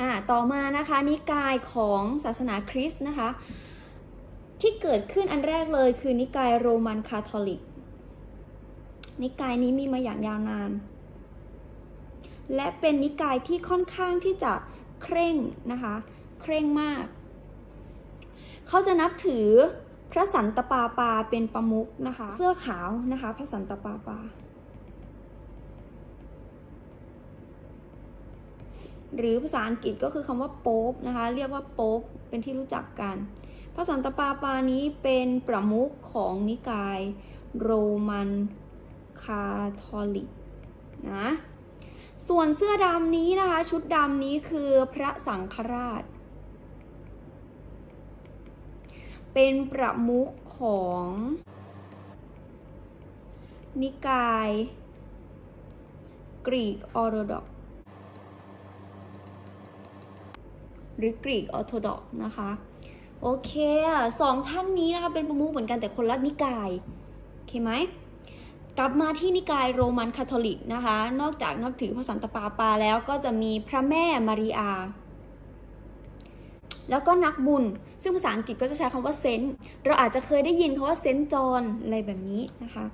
อ่าต่อมานะคะนิกายของศาสนาคริสต์นะคะ ที่เกิดขึ้นอันแรกเลยคือนิกายโรมันคาทอลิก นิกายนี้มีมาอย่างยาวนาน และเป็นนิกายที่ค่อนข้างที่จะเคร่งนะคะ เคร่งมาก เขาจะนับถือพระสันตปาปาเป็นประมุขนะคะ เสื้อขาวนะคะ พระสันตปาปา หรือภาษาอังกฤษก็คือคำว่าโป๊ปนะคะ เรียกว่าโป๊ปเป็นที่รู้จักกัน พระสันตะปาปานี้เป็นประมุขของนิกาย โรมันคาทอลิกนะส่วนเสื้อดำนี้นะคะ ชุดดำนี้คือพระสังฆราช เป็นประมุขของ นิกาย กรีกออร์โดอกซ์ หรือกรีกออร์โธดอกนะคะโอเคอะสองท่านนี้นะคะเป็นประมุขเหมือนกันแต่คนละนิกายโอเคไหมกลับมาที่นิกายโรมันคาทอลิกนะคะ นอกจากนับถือพระสันตะปาปาแล้วก็จะมีพระแม่มารีอา แล้วก็นักบุญ ซึ่งภาษาอังกฤษก็จะใช้คำว่าเซนต์เราอาจจะเคยได้ยินคำว่าเซนต์จอห์นอะไรแบบนี้นะคะ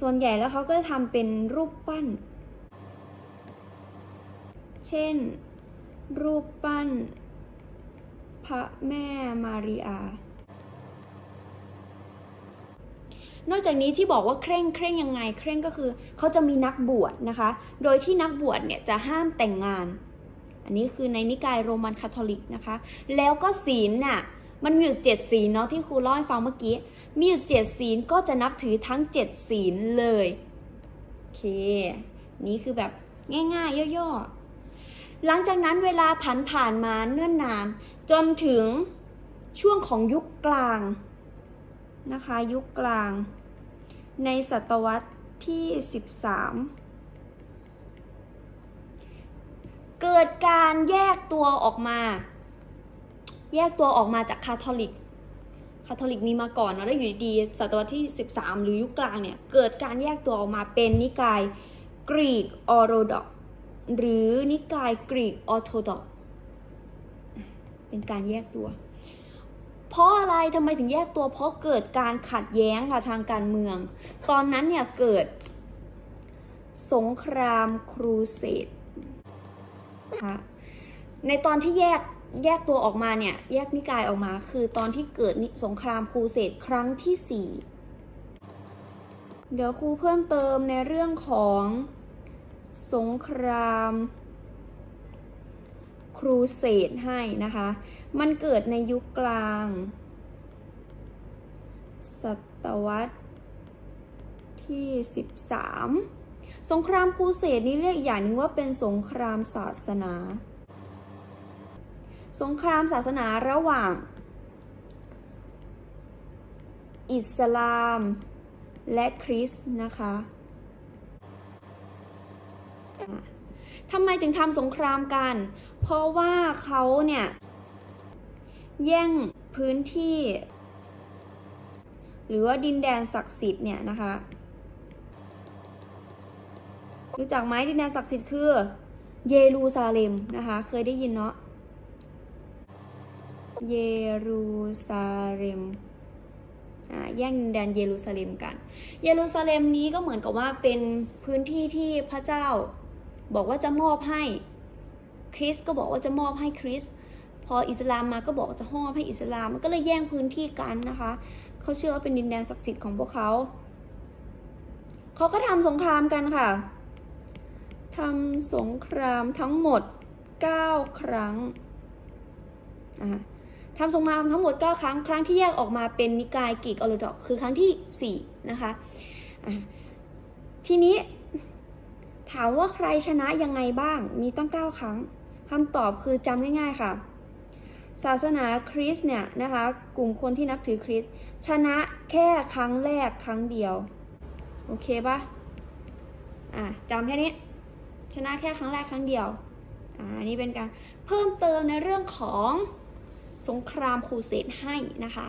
ส่วนใหญ่แล้วเขาก็จะทำเป็นรูปปั้น เช่น รูปปั้น พระแม่มารีอา นอกจากนี้ที่บอกว่าเคร่งเคร่งยังไง เคร่งก็คือเขาจะมีนักบวชนะคะ โดยที่นักบวชเนี่ยจะห้ามแต่งงาน อันนี้คือในนิกายโรมันคาทอลิกนะคะ แล้วก็ศีลน่ะมันมีอยู่เจ็ดศีลเนาะที่ครูเล่าให้ฟังเมื่อกี้ มีอยู่เจ็ดศีลก็จะนับถือทั้งเจ็ดศีลเลย โอเค นี่คือแบบง่ายๆ ย่อๆ หลังจากนั้นเวลาผ่านผ่านมาเนื่อนนาน จนถึงช่วงของยุคกลางนะคะ ยุคกลาง ในศตวรรษที่ 13 เกิดการแยกตัวออกมา แยกตัวออกมาจากคาทอลิกคาทอลิกมีมาก่อนเนาะแล้วอยู่ดีๆศตวรรษที่ 13 หรือยุคกลางเนี่ย เกิดการแยกตัวออกมาเป็นนิกายกรีกออโรดอก หรือนิกายกรีกออร์โธดอกเป็นการแยกตัว เพราะอะไรทำไมถึงแยกตัว เพราะเกิดการขัดแย้งค่ะทางการเมือง ตอนนั้นเนี่ยเกิด สงครามครูเสดนะคะในตอนที่แยกแยกตัวออกมาเนี่ยแยกนิกายออกมา คือตอนที่เกิดสงครามครูเสดครั้งที่ 4 เดี๋ยวครูเพิ่มเติมในเรื่องของ สงครามครูเสดให้นะคะ มันเกิดในยุคกลาง ศตวรรษที่ 13 สงครามครูเสดนี้เรียกอีกอย่างหนึ่งว่าเป็นสงครามศาสนา สงครามศาสนาระหว่าง อิสลามและคริสต์นะคะอะ ทำไมถึงทำสงครามกัน เพราะว่าเขาเนี่ยแย่งพื้นที่ หรือว่าดินแดนศักดิ์สิทธิ์เนี่ยนะคะ รู้จักไหมดินแดนศักดิ์สิทธิ์คือ เยรูซาเล็มนะคะ เคยได้ยินเนาะเยรูซาเล็มแย่งดินแดนเยรูซาเล็มกัน เยรูซาเล็มนี้ก็เหมือนกับว่าเป็นพื้นที่ที่พระเจ้า บอกว่าจะมอบให้คริสก็บอกว่าจะมอบให้คริสพออิสลามมาก็บอกจะมอบให้อิสลามมันก็เลยแย่งพื้นที่กันนะคะ เขาเชื่อว่าเป็นดินแดนศักดิ์สิทธิ์ของพวกเขาเขาก็ทำสงครามกันค่ะทำสงครามทั้งหมด 9 ครั้งทำสงครามทั้งหมด 9 ครั้ง ครั้งที่แยกออกมาเป็นนิกายกรีกออร์โดอกซ์คือครั้งที่ 4 นะคะะทีนี้ ถามว่าใครชนะยังไงบ้าง มีตั้ง 9 ครั้งคำตอบคือจำง่าย ๆค่ะ ศาสนาคริสต์เนี่ยนะคะ กลุ่มคนที่นับถือคริสต์ชนะแค่ครั้งแรกครั้งเดียว โอเคปะอะจำแค่นี้ ชนะแค่ครั้งแรกครั้งเดียว อ่าอันนี่เป็นการเพิ่มเติมในเรื่องของสงครามครูเสดให้นะคะ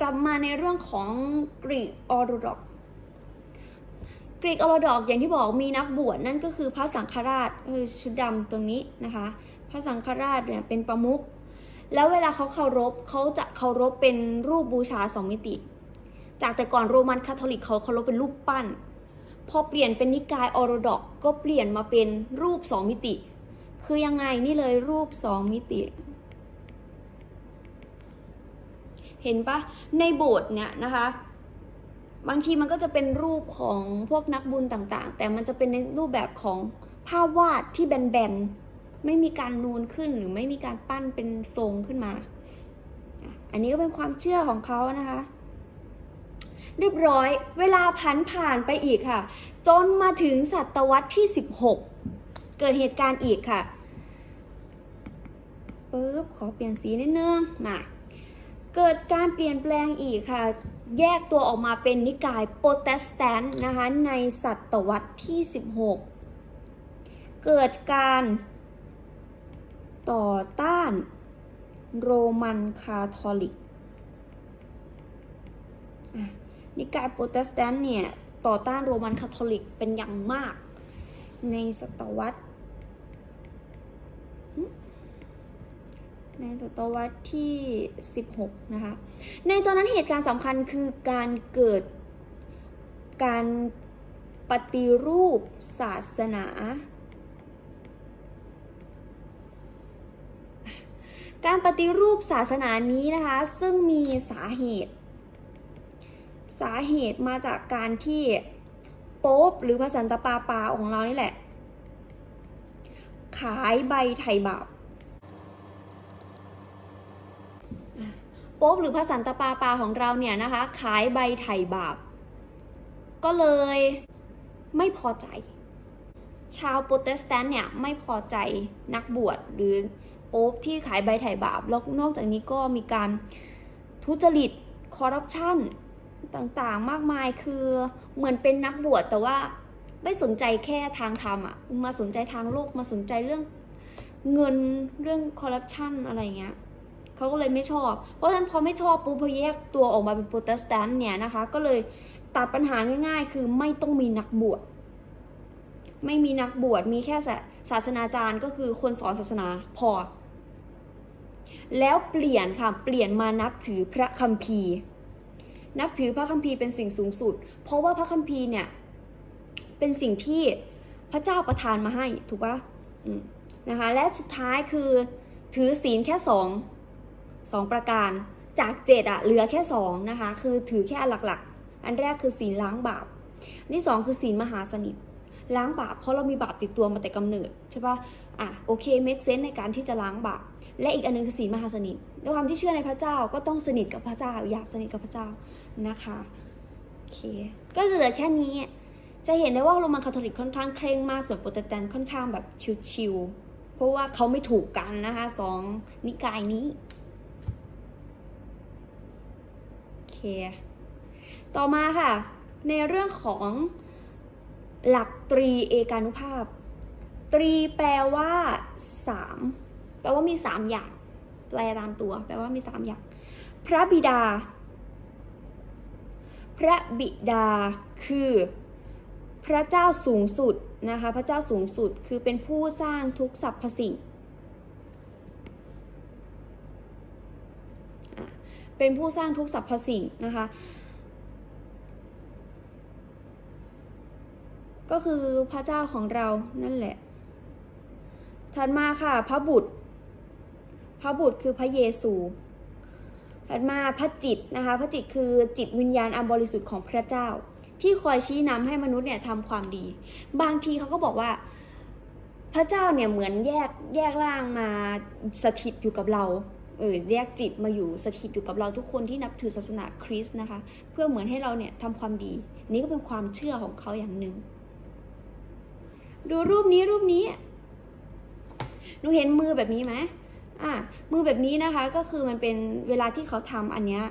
กลับมาในเรื่องของกรีกออร์โดอก รีกออร์ดอกอย่างที่บอกมีนักบวชนั่นก็คือพระสังฆราชคือชุดดำตรงนี้นะคะ พระสังฆราชเนี่ยเป็นประมุขแล้วเวลาเขาเคารพเขาจะเคารพเป็นรูปบูชาสองมิติ จากแต่ก่อนโรมันคาทอลิกเขาเคารพเป็นรูปปั้น พอเปลี่ยนเป็นนิกายออร์โธดอกก็เปลี่ยนมาเป็นรูปสองมิติ คือยังไงนี่เลยรูปสองมิติ เห็นปะในโบสถ์เนี่ยนะคะ บางทีมันก็จะเป็นรูปของพวกนักบุญต่างๆ แต่มันจะเป็นในรูปแบบของภาพวาดที่แบนๆ ไม่มีการนูนขึ้นหรือไม่มีการปั้นเป็นทรงขึ้นมา อันนี้ก็เป็นความเชื่อของเขานะคะ เรียบร้อยเวลาผ่านผ่านไปอีกค่ะ จนมาถึงศตวรรษที่ 16 เกิดเหตุการณ์อีกค่ะปึ๊บขอเปลี่ยนสีนิดนึงมา เกิดการเปลี่ยนแปลงอีกค่ะ แยกตัวออกมาเป็นนิกายโปรเตสแตนต์นะคะในศตวรรษที่ 16 เกิดการต่อต้านโรมันคาทอลิกนิกายโปรเตสแตนต์เนี่ย ต่อต้านโรมันคาทอลิกเป็นอย่างมากในศตวรรษ ในศตวรรษที่ 16 นะคะ ในตอนนั้นเหตุการณ์สำคัญคือการเกิดการปฏิรูปศาสนา การปฏิรูปศาสนานี้นะคะ ซึ่งมีสาเหตุ สาเหตุมาจากการที่โป๊ปหรือพระสันตะปาปาของเรานี่แหละ ขายใบไถ่บาป โป๊ปหรือพระสันตะปาปาของเราเนี่ยนะคะ ขายใบไถ่บาป ก็เลยไม่พอใจ ชาวโปรเตสแตนต์เนี่ยไม่พอใจนักบวชหรือโป๊ปที่ขายใบไถ่บาปแล้วนอกจากนี้ก็มีการทุจริตคอร์รัปชันต่างๆ มากมายคือเหมือนเป็นนักบวชแต่ว่าไม่สนใจแค่ทางธรรมอะมาสนใจทางโลกมาสนใจเรื่องเงินเรื่องคอร์รัปชันอะไรเงี้ย เขาก็เลยไม่ชอบ เพราะฉะนั้นพอไม่ชอบปุ๊บพอแยกตัวออกมาเป็นโปรเตสแตนต์เนี่ยนะคะ ก็เลยตัดปัญหาง่าย ๆ คือไม่ต้องมีนักบวช ไม่มีนักบวช มีแค่ศาาสนาจารย์ก็คือคนสอนศาสนาพอ แล้วเปลี่ยนค่ะ เปลี่ยนมานับถือพระคัมภีร์ นับถือพระคัมภีร์เป็นสิ่งสูงสุด เพราะว่าพระคัมภีร์เนี่ยเป็นสิ่งที่พระเจ้าประทานมาให้ถูกปะนะคะ และสุดท้ายคือถือศีลแค่สอง สองประการ จากเจ็ดอะเหลือแค่สองนะคะ คือถือแค่อันหลักๆ อันแรกคือศีลล้างบาปอันที่สองคือศีลมหาสนิท ล้างบาปเพราะเรามีบาปติดตัวมาแต่กำเนิดใช่ปะอะโอเคเมคเซนในการที่จะล้างบาปและอีกอันนึงคือศีลมหาสนิทด้วยความที่เชื่อในพระเจ้าก็ต้องสนิทกับพระเจ้า อยากสนิทกับพระเจ้านะคะโอเค ก็จะเหลือแค่นี้ จะเห็นได้ว่าโรมันคาทอลิกค่อนข้างเคร่งมากส่วนโปรเตสแตนต์ค่อนข้างแบบชิวๆเพราะว่าเขาไม่ถูกกันนะคะสองนิกายนี้ โอ เค ต่อมาค่ะ ในเรื่องของหลักตรีเอกานุภาพ ตรีแปลว่าสามแปลว่ามีสามอย่าง แปลตามตัว แปลว่ามีสามอย่าง พระบิดา พระบิดาคือพระเจ้าสูงสุดนะคะ พระเจ้าสูงสุดคือเป็นผู้สร้างทุกสรรพสิ่ง เป็นผู้สร้างทุกสรรพสิ่งนะคะ ก็คือพระเจ้าของเรานั่นแหละ ถัดมาค่ะ พระบุตร พระบุตรคือพระเยซูถัดมาพระจิตนะคะ พระจิตคือจิตวิญญาณอันบริสุทธิ์ของพระเจ้า ที่คอยชี้นำให้มนุษย์เนี่ยทำความดี บางทีเขาก็บอกว่า พระเจ้าเนี่ยเหมือนแยกแยกร่างมาสถิตอยู่กับเรา เออแยกจิตมาอยู่สถิตอยู่กับเราทุกคนที่นับถือศาสนาคริสต์นะคะ เพื่อเหมือนให้เราเนี่ยทำความดี นี่ก็เป็นความเชื่อของเขาอย่างหนึ่งดูรูปนี้รูปนี้หนูเห็นมือแบบนี้ไหมอะมือแบบนี้นะคะก็คือมันเป็นเวลาที่เขาทำอันเนี้ย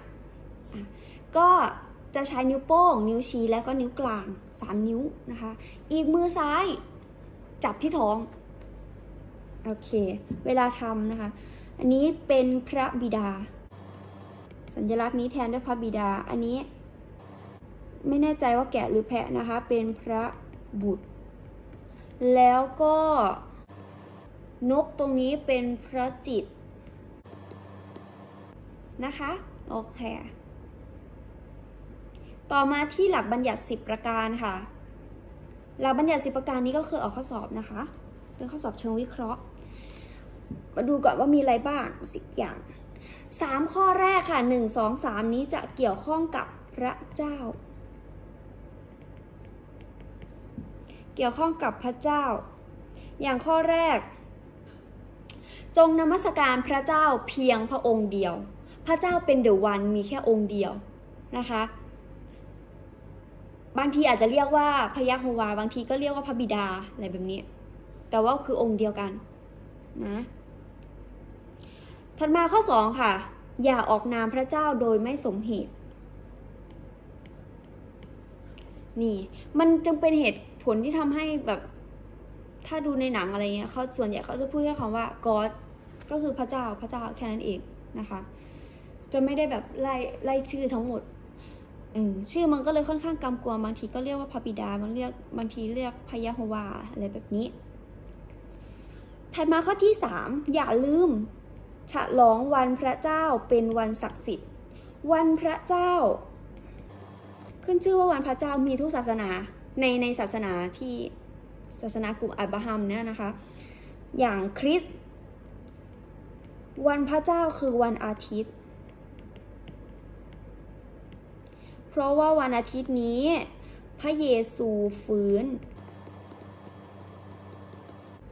ก็จะใช้นิ้วโป้ง นิ้วชี้และก็นิ้วกลางสามนิ้วนะคะ อีกมือซ้ายจับที่ท้อง โอเค เวลาทำนะคะ อันนี้เป็นพระบิดา สัญลักษณ์นี้แทนด้วยพระบิดา อันนี้ ไม่แน่ใจว่าแกะหรือแพะนะคะ เป็นพระบุตร แล้วก็นกตรงนี้เป็นพระจิตนะคะ โอเค ต่อมาที่หลักบัญญัติ 10 ประการค่ะ หลักบัญญัติ 10 ประการนี้ก็คือออกข้อสอบนะคะ เป็นข้อสอบเชิงวิเคราะห์ มาดูก่อนว่ามีอะไรบ้างสิบอย่างสามข้อแรกค่ะหนึ่งสองสามนี้จะเกี่ยวข้องกับพระเจ้า เกี่ยวข้องกับพระเจ้า อย่างข้อแรก จงนมัสการพระเจ้าเพียงพระองค์เดียว พระเจ้าเป็นเดอะวันมีแค่องค์เดียวนะคะบางทีอาจจะเรียกว่าพระยะโฮวา บางทีก็เรียกว่าพระบิดาอะไรแบบนี้ แต่ว่าคือองค์เดียวกันนะ ถัดมาข้อ 2 ค่ะ อย่าออกนามพระเจ้าโดยไม่สมเหตุ นี่ มันจึงเป็นเหตุผลที่ทำให้แบบ ถ้าดูในหนังอะไรเงี้ยเขาส่วนใหญ่เขาจะพูดแค่คำว่า God ก็คือพระเจ้าพระเจ้าแค่นั้นเองนะคะ จะไม่ได้แบบไล่ไล่ชื่อทั้งหมดเออชื่อมันก็เลยค่อนข้างกำกวมบางทีก็เรียกว่าพระบิดา บางเรียกบางทีเรียกพยะโฮวาอะไรแบบนี้ ถัดมาข้อที่ 3 อย่าลืม ฉลองวันพระเจ้าเป็นวันศักดิ์สิทธิ์ วันพระเจ้า ขึ้นชื่อว่าวันพระเจ้ามีทุกศาสนาในในศาสนาที่ศาสนากลุ่มอับราฮัมเนี่ยนะคะ อย่างคริสต์วันพระเจ้าคือวันอาทิตย์ เพราะว่าวันอาทิตย์นี้ พระเยซูฟื้น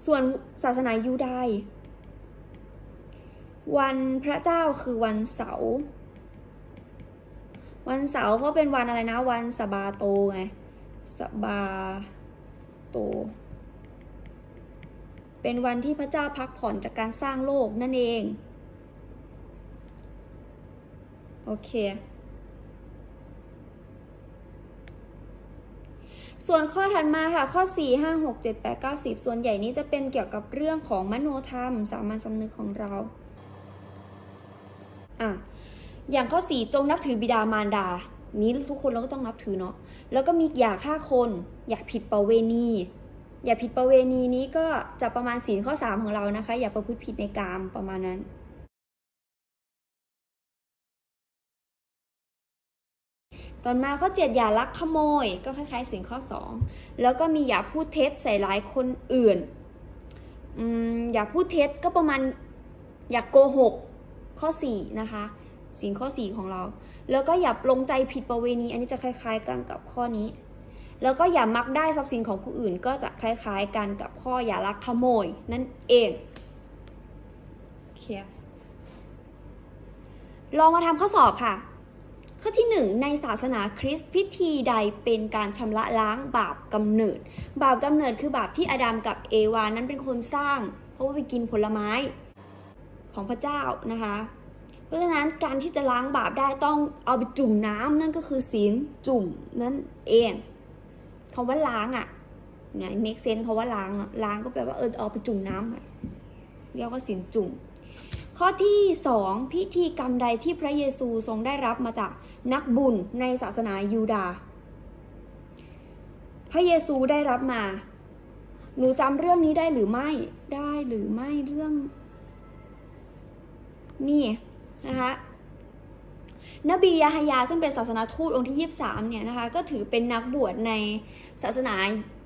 ส่วนศาสนายูดา วันพระเจ้าคือวันเสาร์วันเสาร์ก็เป็นวันอะไรนะ วันสบาโตไงสบาโต เป็นวันที่พระเจ้าพักผ่อนจากการสร้างโลกนั่นเอง โอเค ส่วนข้อถัดมาค่ะ ข้อ 4 5 6 7 8 9 10 ส่วนใหญ่นี้จะเป็นเกี่ยวกับเรื่องของมโนธรรม สามัญสำนึกของเรา อะอย่างข้อ4จงนับถือบิดามารดา นี้ทุกคนเราก็ต้องนับถือเนาะแล้วก็มีอย่าฆ่าคน อย่าผิดประเวณี อย่าผิดประเวณีนี้ก็จะประมาณศีลข้อ3ของเรานะคะ อย่าประพฤติผิดในกามประมาณนั้นต่อมาข้อ7อย่าลักขโมยก็คล้ายๆสิ่งข้อ 2 แล้วก็มีอย่าพูดเท็จใส่ร้ายคนอื่นออย่าพูดเท็จก็ประมาณอย่าโกหก ข้อ4นะคะสิ่งข้อ 4 ของเรา แล้วก็อย่าปลงใจผิดประเวณี อันนี้จะคล้าย ๆ กันกับข้อนี้ แล้วก็อย่ามักได้ทรัพย์สินของผู้อื่น ก็จะคล้าย ๆ กันกับข้ออย่าลักขโมยนั่นเองโอเคลองมาทำข้อสอบค่ะ ข้อที่ 1 ในศาสนาคริสต์พิธีใดเป็นการชำระล้างบาปกำเนิด บาปกำเนิดคือบาปที่อาดัมกับเอวานั้นเป็นคนสร้าง เพราะว่าไปกินผลไม้ ของพระเจ้านะคะ เพราะฉะนั้นการที่จะล้างบาปได้ต้องเอาไปจุ่มน้ำนั่นก็คือศีลจุ่มนั่นเองคำว่าล้างอะ่ะเนี่ย make sense คำว่าล้างอะล้างก็แปลว่าเออเอาไปจุ่มน้ำเรียกว่าศีลจุ่มข้อที่ 2 พิธีกรรมใดที่พระเยซูทรงได้รับมาจากนักบุญในศาสนายูดาห์พระเยซูได้รับมา หนูจำเรื่องนี้ได้หรือไม่ ได้หรือไม่เรื่อง นี่นะคะนบียาฮยาซึ่งเป็นศาสนาทูตองค์ที่ 23เนี่ยนะคะก็ถือเป็นนักบวชในศาสนา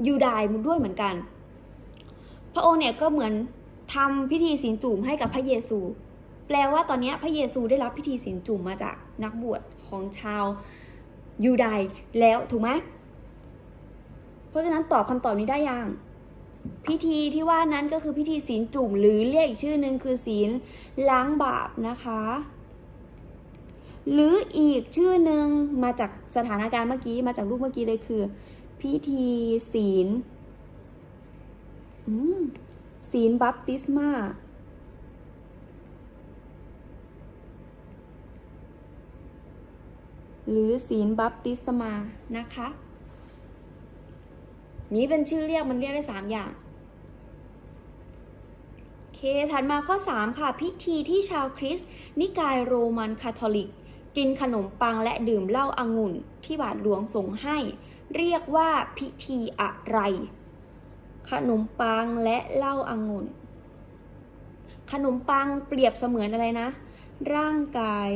ยูดาห์ด้วยเหมือนกัน พระองค์เนี่ยก็เหมือนทำพิธีศีลจุ่มให้กับพระเยซู แปลว่าตอนนี้พระเยซูได้รับพิธีศีลจุ่มมาจากนักบวชของชาวยูดาห์แล้วถูกไหมเพราะฉะนั้นตอบคำตอบนี้ได้ยัง พิธีที่ว่านั้นก็คือพิธีศีลจุ่มหรือเรียกอีกชื่อหนึ่งคือศีลล้างบาปนะคะ หรืออีกชื่อหนึ่งมาจากสถานการณ์เมื่อกี้มาจากรูปเมื่อกี้เลยคือ พิธีศีลศีลบัพติศมาหรือศีลบัพติศมานะคะ นี้เป็นชื่อเรียกมันเรียกได้3อย่างเคถัดมาข้อ 3 ค่ะ พิธีที่ชาวคริสต์นิกายโรมันคาทอลิก กินขนมปังและดื่มเหล้าอางุ่นที่บาทหลวงส่งให้ เรียกว่าพิธีอะไร ขนมปังและเหล้าอางุ่น ขนมปังเปรียบเสมือนอะไรนะ ร่างกาย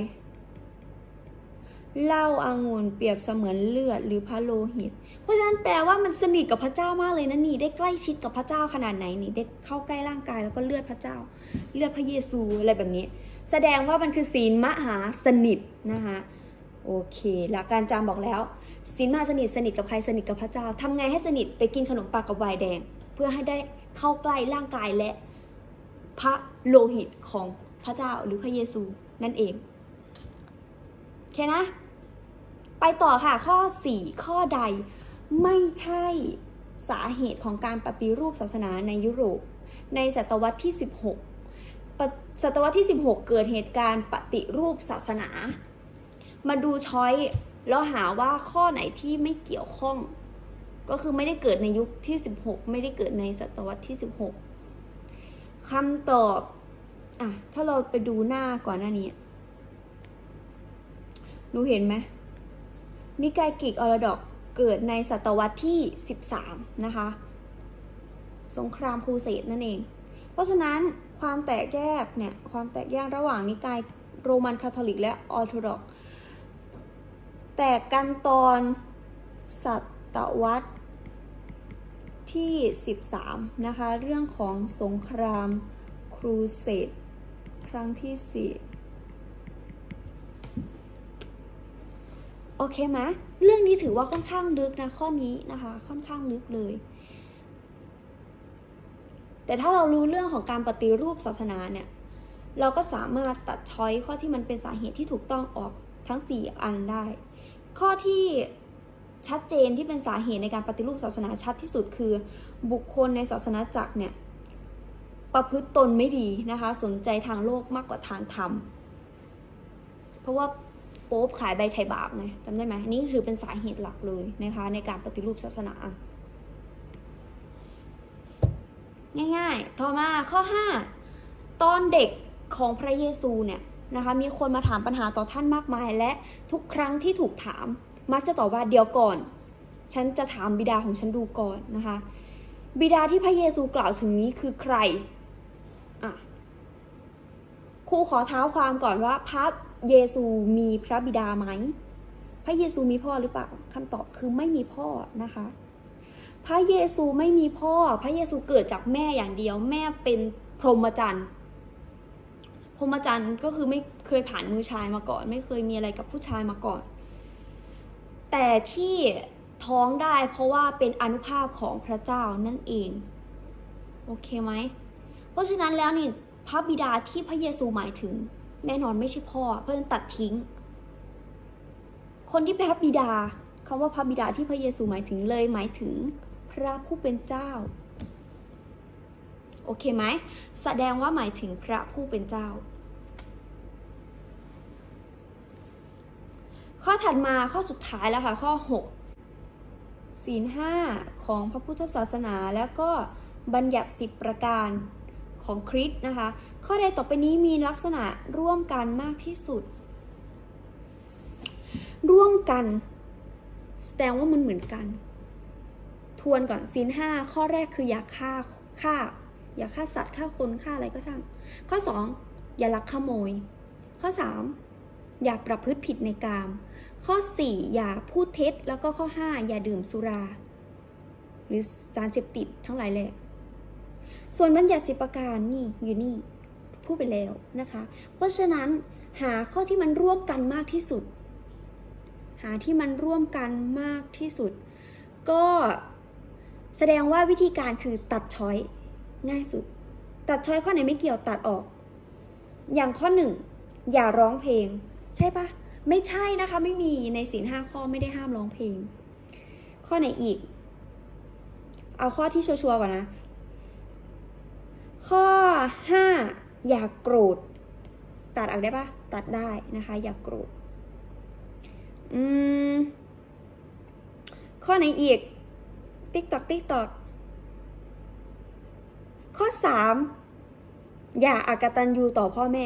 เหล้าอางุ่นเปรียบเสมือนเลือดหรือพระโลหิต เพราะฉะนั้นแปลว่ามันสนิทกับพระเจ้ามากเลยนะนี่ได้ใกล้ชิดกับพระเจ้าขนาดไหนนี่ได้เข้าใกล้ร่างกายแล้วก็เลือดพระเจ้า เลือดพระเยซูอะไรแบบนี้ แสดงว่ามันคือศีลมหาสนิทนะคะโอเค หลักการจำบอกแล้วศีลมหาสนิทสนิทกับใครสนิทกับพระเจ้าทำไงให้สนิทไปกินขนมปังกับไวน์แดง เพื่อให้ได้เข้าใกล้ร่างกายและพระโลหิตของพระเจ้าหรือพระเยซูนั่นเองโอเคนะ ไปต่อค่ะข้อ 4 ข้อใด ไม่ใช่สาเหตุของการปฏิรูปศาสนาในยุโรป ในศตวรรษที่ 16 ศตวรรษที่ 16 เกิดเหตุการณ์ปฏิรูปศาสนา มาดูช้อยแล้วหาว่าข้อไหนที่ไม่เกี่ยวข้อง ก็คือไม่ได้เกิดในยุคที่ 16 ไม่ได้เกิดในศตวรรษที่ 16คำตอบอะถ้าเราไปดูหน้าก่อนหน้านี้หนูเห็นไหมนิกายกรีกออร์ดอก เกิดในศตวรรษที่ 13 นะคะ สงครามครูเสดนั่นเอง เพราะฉะนั้นความแตกแยกเนี่ยความแตกแยกระหว่างนิกายโรมันคาทอลิกและออร์โธดอกแตกกันตอนศตวรรษที่ 13 นะคะ เรื่องของสงครามครูเสดครั้งที่ 4 โอเคไหม เรื่องนี้ถือว่าค่อนข้างลึกนะข้อนี้นะคะ ค่อนข้างลึกเลย แต่ถ้าเรารู้เรื่องของการปฏิรูปศาสนาเนี่ย เราก็สามารถตัดช้อยข้อที่มันเป็นสาเหตุที่ถูกต้องออกทั้ง 4 อันได้ ข้อที่ชัดเจนที่เป็นสาเหตุในการปฏิรูปศาสนาชัดที่สุดคือ บุคคลในศาสนาจักรเนี่ยประพฤติตนไม่ดีนะคะ สนใจทางโลกมากกว่าทางธรรม เพราะว่า โป๊ปขายใบไทยบาปไงจำได้ไหมนี่คือเป็นสาเหตุหลักเลยนะคะ ในการปฏิรูปศาสนา ง่ายๆ ต่อมาข้อ 5 ตอนเด็กของพระเยซูเนี่ยนะคะมีคนมาถามปัญหาต่อท่านมากมาย และทุกครั้งที่ถูกถาม มักจะตอบว่าเดี๋ยวก่อน ฉันจะถามบิดาของฉันดูก่อนนะคะ บิดาที่พระเยซูกล่าวถึงนี้คือใครอะครูขอเท้าความก่อนว่าพระ เยซูมีพระบิดาไหม พระเยซูมีพ่อหรือเปล่าคำตอบคือไม่มีพ่อนะคะ พระเยซูไม่มีพ่อ พระเยซูเกิดจากแม่อย่างเดียว แม่เป็นพรหมจรรย์พรหมจรรย์ก็คือไม่เคยผ่านมือชายมาก่อน ไม่เคยมีอะไรกับผู้ชายมาก่อน แต่ที่ท้องได้เพราะว่าเป็นอนุภาพของพระเจ้านั่นเอง โอเคไหม เพราะฉะนั้นแล้วนี่พระบิดาที่พระเยซูหมายถึง แน่นอนไม่ใช่พ่อ เพื่อนตัดทิ้ง คนที่เป็นพระบิดาคำว่าพระบิดาที่พระเยซูหมายถึงเลยหมายถึงพระผู้เป็นเจ้า โอเคไหมแสดงว่าหมายถึงพระผู้เป็นเจ้า ข้อถัดมาข้อสุดท้ายแล้วค่ะ ข้อ 6 ศีลห้าของพระพุทธศาสนาแล้วก็บัญญัติสิบประการ ของคริสนะคะ ข้อใดต่อไปนี้มีลักษณะร่วมกันมากที่สุด ร่วมกัน แสดงว่ามันเหมือนกัน ทวนก่อนศีลห้าข้อแรกคืออย่าฆ่าฆ่า อย่าฆ่าสัตว์ฆ่าคนฆ่าอะไรก็ช่าง ข้อสองอย่าลักขโมย ข้อสามอย่าประพฤติผิดในกาม ข้อสี่อย่าพูดเท็จแล้วก็ข้อห้าอย่าดื่มสุรา หรือสารเสพติดทั้งหลายแหละ ส่วนบัญญัติสิประการนี่อยู่นี่พูดไปแล้วนะคะ เพราะฉะนั้นหาข้อที่มันร่วมกันมากที่สุด หาที่มันร่วมกันมากที่สุด ก็แสดงว่าวิธีการคือตัดช้อยง่ายสุด ตัดช้อยข้อไหนไม่เกี่ยวตัดออก อย่างข้อหนึ่งอย่าร้องเพลง ใช่ปะไม่ใช่นะคะไม่มีในศีลห้าข้อไม่ได้ห้ามร้องเพลง ข้อไหนอีก เอาข้อที่ชัวร์ก่อนนะ ข้อ 5 อย่ากโกรธตัดออกได้ปะตัดได้นะคะ อย่ากโกรธอืมข้อไหนอีก ติ๊กตอกติ๊กตอกข้อ 3 อย่าอากตันยูต่อพ่อแม่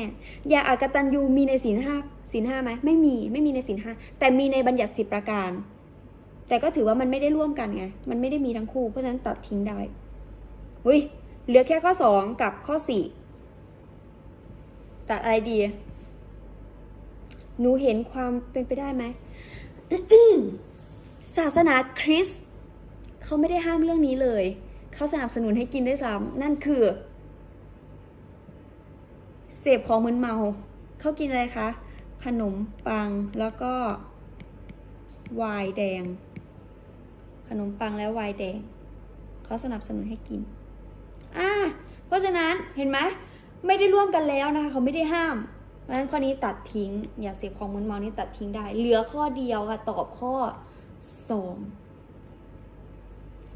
อย่าอากตันยูมีในศีลห้าศีลห้าไหมไม่มีไม่มีในศีลห้าแต่มีในบัญญัติสิบประการ แต่ก็ถือว่ามันไม่ได้ร่วมกันไง มันไม่ได้มีทั้งคู่เพราะฉะนั้นตัดทิ้งได้อุ้ย เหลือแค่ข้อสองกับข้อสี่ตัดอะไรดี หนูเห็นความเป็นไปได้ไหม ศาสนาคริสต์เขาไม่ได้ห้ามเรื่องนี้เลย เขาสนับสนุนให้กินได้วยซ้ำนั่นคือ เสพของมึนเมา เขากินอะไรคะ ขนมปังแล้วก็ไวน์แดง ขนมปังและไวน์แดง เขาสนับสนุนให้กิน อ่าเพราะฉะนั้นเห็นไหมไม่ได้ร่วมกันแล้วนะคะเขาไม่ได้ห้ามเพราะฉะนั้นข้อนี้ตัดทิ้ง อย่าเสพของมึนเมานี่ตัดทิ้งได้ เหลือข้อเดียวค่ะตอบข้อสอง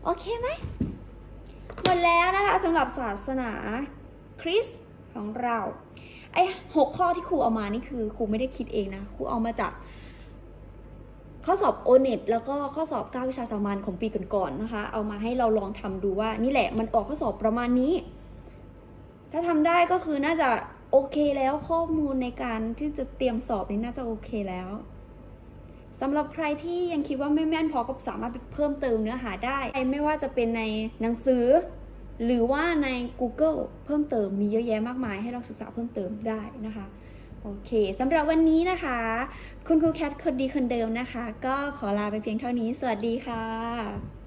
โอเคไหมหมดแล้วนะคะสำหรับศาสนาคริสต์ของเราไอ้หกข้อที่ครูเอามานี่คือครูไม่ได้คิดเองนะครูเอามาจาก ข้อสอบโอเน็ตแล้วก็ข้อสอบ 9 วิชาสามัญของปีก่อนๆนะคะ เอามาให้เราลองทำดูว่านี่แหละมันออกข้อสอบประมาณนี้ ถ้าทำได้ก็คือน่าจะโอเคแล้วข้อมูลในการที่จะเตรียมสอบนี่น่าจะโอเคแล้วสำหรับใครที่ยังคิดว่าไม่แม่นพอก็สามารถไปเพิ่มเติมเนื้อหาได้ ไม่ว่าจะเป็นในหนังสือ หรือว่าใน Google เพิ่มเติมมีเยอะแยะมากมายให้เราศึกษาเพิ่มเติมได้นะคะ โอเคสำหรับวันนี้นะคะ คุณครูแคทคนดีคนเดิมนะคะ ก็ขอลาไปเพียงเท่านี้ สวัสดีค่ะ